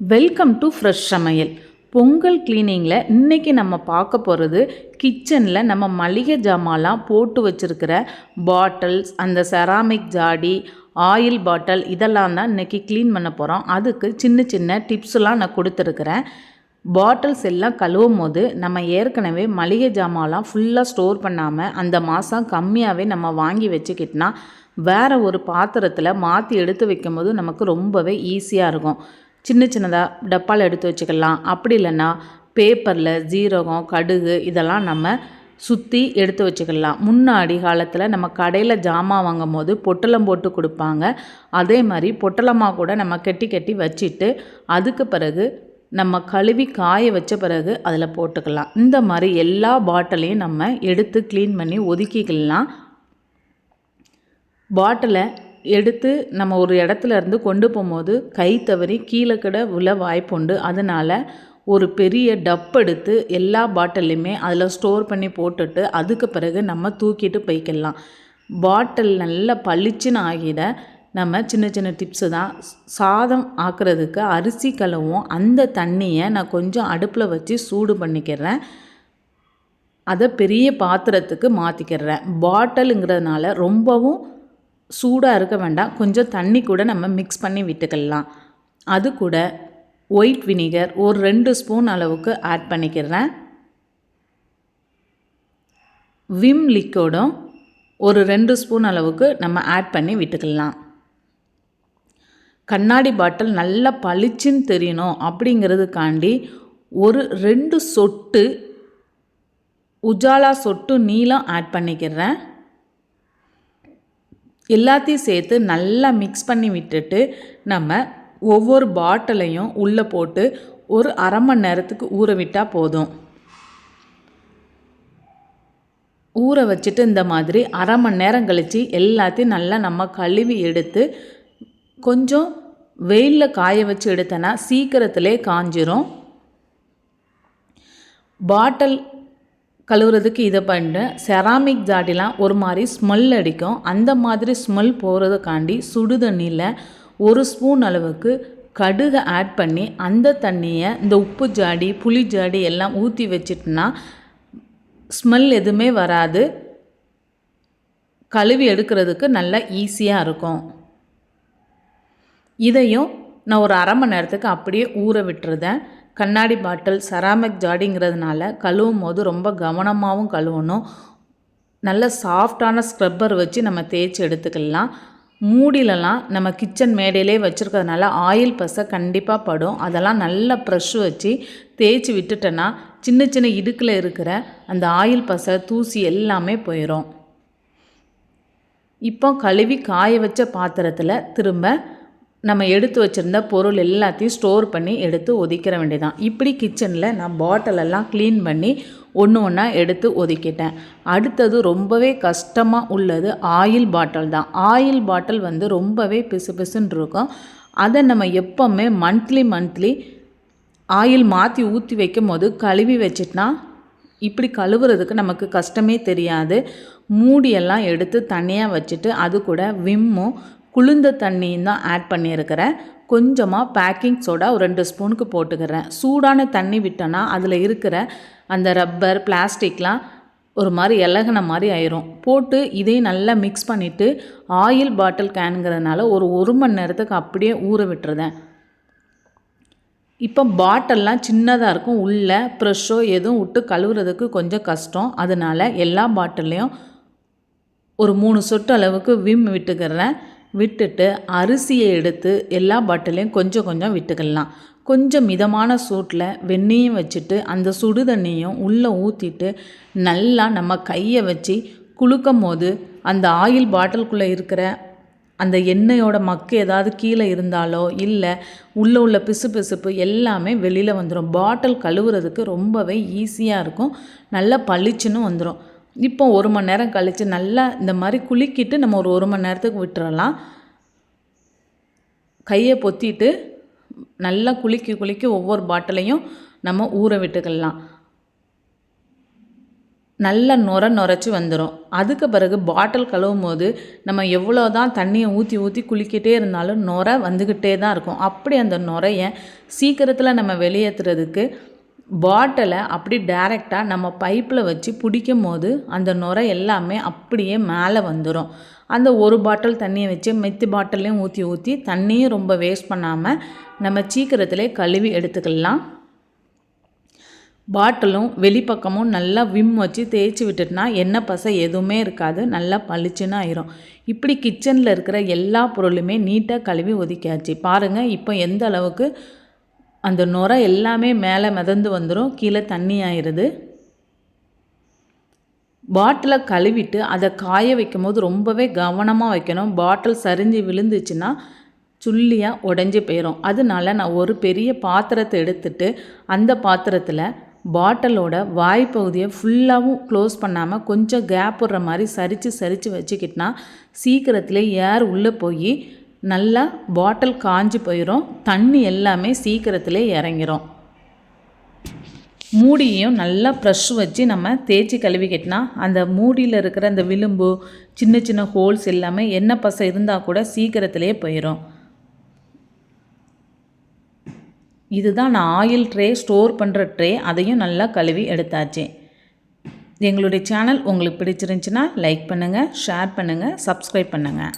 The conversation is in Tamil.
வெல்கம் டு ஃப்ரெஷ் சமையல். பொங்கல் கிளீனிங்கில் இன்றைக்கி நம்ம பார்க்க போகிறது கிச்சனில் நம்ம மளிகை ஜாமான்லாம் போட்டு வச்சுருக்கிற பாட்டில்ஸ் அந்த செராமிக் ஜாடி ஆயில் பாட்டில் இதெல்லாம் தான் இன்றைக்கி க்ளீன் பண்ண போகிறோம் அதுக்கு சின்ன சின்ன டிப்ஸ்லாம் நான் கொடுத்துருக்குறேன். பாட்டில்ஸ் எல்லாம் கழுவும் போது நம்ம ஏற்கனவே மளிகை ஜாமான்லாம் ஃபுல்லாக ஸ்டோர் பண்ணாமல் அந்த மாதம் கம்மியாகவே நம்ம வாங்கி வச்சுக்கிட்டோன்னா வேறு ஒரு பாத்திரத்தில் மாற்றி எடுத்து வைக்கும்போது நமக்கு ரொம்பவே ஈஸியாக இருக்கும். சின்ன சின்னதாக டப்பாவில் எடுத்து வச்சுக்கலாம். அப்படி இல்லைன்னா பேப்பரில் ஜீரகம் கடுகு இதெல்லாம் நம்ம சுற்றி எடுத்து வச்சுக்கலாம். முன்னாடி காலத்தில் நம்ம கடையில் ஜாமான் வாங்கும் போது பொட்டலம் போட்டு கொடுப்பாங்க. அதே மாதிரி பொட்டலமாக கூட நம்ம கெட்டி கெட்டி வச்சுட்டு அதுக்கு பிறகு நம்ம கழுவி காய வச்ச பிறகு அதில் போட்டுக்கலாம். இந்த மாதிரி எல்லா பாட்டிலையும் நம்ம எடுத்து க்ளீன் பண்ணி ஒதுக்கிக்கலாம். பாட்டிலை எடுத்து நம்ம ஒரு இடத்துல இருந்து கொண்டு போகும்போது கை தவறி கீழே கிட உள்ள வாய்ப்புண்டு அதனால் ஒரு பெரிய டப் எடுத்து எல்லா பாட்டிலையுமே அதில் ஸ்டோர் பண்ணி போட்டுட்டு அதுக்கு பிறகு நம்ம தூக்கிட்டு போய்க்கலாம். பாட்டில் நல்லா பளிச்சுன்னு ஆகிட நம்ம சின்ன சின்ன டிப்ஸு தான் சாதம் ஆக்குறதுக்கு அரிசி கலவும் அந்த தண்ணியை நான் கொஞ்சம் அடுப்பில் வச்சு சூடு பண்ணிக்கிறேன். அதை பெரிய பாத்திரத்துக்கு மாற்றிக்கிறேன் பாட்டிலுங்கிறதுனால ரொம்பவும் சூடாக இருக்க வேண்டாம். கொஞ்சம் தண்ணி கூட நம்ம மிக்ஸ் பண்ணி விட்டுக்கலாம். அது கூட ஒயிட் வினிகர் ஒரு ரெண்டு ஸ்பூன் அளவுக்கு ஆட் பண்ணிக்கிறேன். விம் லிக்விடும் ஒரு ரெண்டு ஸ்பூன் அளவுக்கு நம்ம ஆட் பண்ணி விட்டுக்கலாம். கண்ணாடி பாட்டில் நல்லா பளிச்சுன்னு தெரியணும் அப்படிங்கிறதுக்காண்டி ஒரு ரெண்டு சொட்டு உஜாலா சொட்டு நீளம் ஆட் பண்ணிக்கிறேன். எல்லாத்தையும் சேர்த்து நல்லா மிக்ஸ் பண்ணி விட்டுட்டு நம்ம ஒவ்வொரு பாட்டிலையும் உள்ளே போட்டு ஒரு அரை மணி நேரத்துக்கு ஊற விட்டால் போதும். ஊற வச்சுட்டு இந்த மாதிரி அரை மணி நேரம் கழித்து எல்லாத்தையும் நல்லா நம்ம கழுவி எடுத்து கொஞ்சம் வெயிலில் காய வச்சு எடுத்தனா சீக்கிரத்திலே காஞ்சிரும். பாட்டில் கழுவுறதுக்கு இதை பண்ணிட்டேன் செராமிக் ஜாடிலாம் ஒரு மாதிரி ஸ்மெல் அடிக்கும். அந்த மாதிரி ஸ்மெல் போகிறதுக்காண்டி சுடு தண்ணியில் ஒரு ஸ்பூன் அளவுக்கு கடுகை ஆட் பண்ணி அந்த தண்ணியை இந்த உப்பு ஜாடி புளி ஜாடி எல்லாம் ஊற்றி வச்சிட்டோன்னா ஸ்மெல் எதுவுமே வராது. கழுவி எடுக்கிறதுக்கு நல்லா ஈஸியாக இருக்கும். இதையும் நான் ஒரு அரை மணி நேரத்துக்கு அப்படியே ஊற விட்டுருதேன். கண்ணாடி பாட்டில் செராமிக் ஜாடிங்கிறதுனால கழுவும் போது ரொம்ப கவனமாகவும் கழுவணும். நல்ல சாஃப்டான ஸ்க்ரப்பர் வச்சு நம்ம தேய்ச்சி எடுத்துக்கலாம். மூடிலலாம் நம்ம கிச்சன் மேடையிலே வச்சுருக்கிறதுனால ஆயில் பசை கண்டிப்பாக படும். அதெல்லாம் நல்ல ப்ரெஷ் வச்சு தேய்ச்சி விட்டுட்டேன்னா சின்ன சின்ன இடுக்கில் இருக்கிற அந்த ஆயில் பசை தூசி எல்லாமே போயிடும் இப்போ கழுவி காய வச்ச பாத்திரத்தில் திரும்ப நம்ம எடுத்து வச்சுருந்த பொருள் எல்லாத்தையும் ஸ்டோர் பண்ணி எடுத்து ஒதுக்கிற வேண்டியதான் இப்படி கிச்சனில் நான் பாட்டிலெல்லாம் க்ளீன் பண்ணி ஒன்று ஒன்றா எடுத்து ஒதுக்கிட்டேன். அடுத்தது ரொம்பவே கஷ்டமாக உள்ளது ஆயில் பாட்டில் தான். ஆயில் பாட்டில் வந்து ரொம்பவே பிசு பிசுன்னு இருக்கும். அதை நம்ம எப்போவுமே மந்த்லி மந்த்லி ஆயில் மாற்றி ஊற்றி வைக்கும் போது கழுவி வச்சிட்டா இப்படி கழுவுறதுக்கு நமக்கு கஷ்டமே தெரியாது. மூடியெல்லாம் எடுத்து தனியாக வச்சுட்டு அது கூட விம்மும் குளிர்ந்த தண்ணியும் தான் ஆட் பண்ணியிருக்கிறேன். கொஞ்சமாக பேக்கிங் சோடா ஒரு ரெண்டு ஸ்பூனுக்கு போட்டுக்கிறேன். சூடான தண்ணி விட்டோன்னா அதில் இருக்கிற அந்த ரப்பர் பிளாஸ்டிக்லாம் ஒரு மாதிரி இலகின மாதிரி ஆயிரும். போட்டு இதையும் நல்லா மிக்ஸ் பண்ணிவிட்டு ஆயில் பாட்டில் கேனுங்கிறதுனால ஒரு ஒரு மணி நேரத்துக்கு அப்படியே ஊற விட்டுருதேன் இப்போ பாட்டில்லாம் சின்னதாக இருக்கும். உள்ளே ப்ரெஷ்ஷோ எதுவும் விட்டு கழுவுறதுக்கு கொஞ்சம் கஷ்டம். அதனால் எல்லா பாட்டில்லையும் ஒரு மூணு சொட்டு அளவுக்கு விம் விட்டுக்கிறேன். விட்டுட்டு அரிசியை எடுத்து எல்லா பாட்டிலையும் கொஞ்சம் கொஞ்சம் விட்டுக்கலாம். கொஞ்சம் மிதமான சூட்டில் வெந்நீயும் வச்சுட்டு அந்த சுடு தண்ணியும் உள்ளே ஊற்றிட்டு நல்லா நம்ம கையை வச்சு குளுக்கும் போது அந்த ஆயில் பாட்டிலுக்குள்ளே இருக்கிற அந்த எண்ணெயோட மக்கு ஏதாவது கீழே இருந்தாலோ இல்லை உள்ளே உள்ள பிசு பிசுப்பு எல்லாமே வெளியில் வந்துடும் பாட்டில் கழுவுறதுக்கு ரொம்பவே ஈஸியாக இருக்கும். நல்லா பளிச்சுன்னு வந்துடும் இப்போ ஒரு மணி நேரம் கழித்து நல்லா இந்த மாதிரி குலுக்கிட்டு நம்ம ஒரு ஒரு மணி நேரத்துக்கு விட்டுறலாம். கையை பொத்திட்டு நல்லா குலுக்கி குலுக்கி ஒவ்வொரு பாட்டிலையும் நம்ம ஊற விட்டுக்கலாம். நல்ல நுர நுரைச்சி வந்துடும் அதுக்கு பிறகு பாட்டில் கழுவும் போது நம்ம எவ்வளோ தான் தண்ணியை ஊற்றி ஊற்றி குளிக்கிட்டே இருந்தாலும் நுரை வந்துக்கிட்டே தான் இருக்கும். அப்படி அந்த நுரையை சீக்கிரத்தில் நம்ம வெளியேற்றுறதுக்கு பாட்டிலை அப்படி டைரெக்டாக நம்ம பைப்பில் வச்சு பிடிக்கும் போது அந்த நுரை எல்லாமே அப்படியே மேலே வந்துடும் அந்த ஒரு பாட்டில் தண்ணியை வச்சு மெத்தி பாட்டிலையும் ஊற்றி ஊற்றி தண்ணியும் ரொம்ப வேஸ்ட் பண்ணாமல் நம்ம சீக்கிரத்திலே கழுவி எடுத்துக்கலாம். பாட்டிலும் வெளிப்பக்கமும் நல்லா விம் வச்சு தேய்ச்சி விட்டுட்டுனா எண்ணெய் பசை எதுவுமே இருக்காது நல்லா பளிச்சுன்னு ஆயிரும். இப்படி கிச்சனில் இருக்கிற எல்லா பொருளுமே நீட்டாக கழுவி ஒதுக்கியாச்சு. பாருங்கள் இப்போ எந்த அளவுக்கு அந்த நுரை எல்லாமே மேலே மிதந்து வந்துடும் கீழே தண்ணி ஆயிடுது. பாட்டிலை கழுவிட்டு அதை காய வைக்கும் போது ரொம்பவே கவனமாக வைக்கணும். பாட்டில் சரிஞ்சு விழுந்துச்சுன்னா சுள்ளியாக உடஞ்சி போயிடும் அதனால நான் ஒரு பெரிய பாத்திரத்தை எடுத்துட்டு அந்த பாத்திரத்தில் பாட்டிலோட வாய்ப்பகுதியை ஃபுல்லாகவும் க்ளோஸ் பண்ணாமல் கொஞ்சம் கேப் விடுற மாதிரி சரித்து சரித்து வச்சுக்கிட்டனா சீக்கிரத்தில் ஏர் உள்ளே போய் நல்லா பாட்டில் காஞ்சி போயிடும் தண்ணி எல்லாமே சீக்கிரத்தில் இறங்கிரும். மூடியையும் நல்லா ப்ரெஷ் வச்சு நம்ம தேய்ச்சி கழுவி கட்டினா அந்த மூடியில் இருக்கிற அந்த விளிம்பு சின்ன சின்ன ஹோல்ஸ் எல்லாமே எண்ணெய் பசை இருந்தால் கூட சீக்கிரத்திலே போயிடும் இதுதான் நான் ஆயில் ட்ரே ஸ்டோர் பண்ணுற ட்ரே அதையும் நல்லா கழுவி எடுத்தாச்சு. எங்களுடைய சேனல் உங்களுக்கு பிடிச்சிருந்துச்சின்னா லைக் பண்ணுங்கள் ஷேர் பண்ணுங்கள் சப்ஸ்கிரைப் பண்ணுங்கள்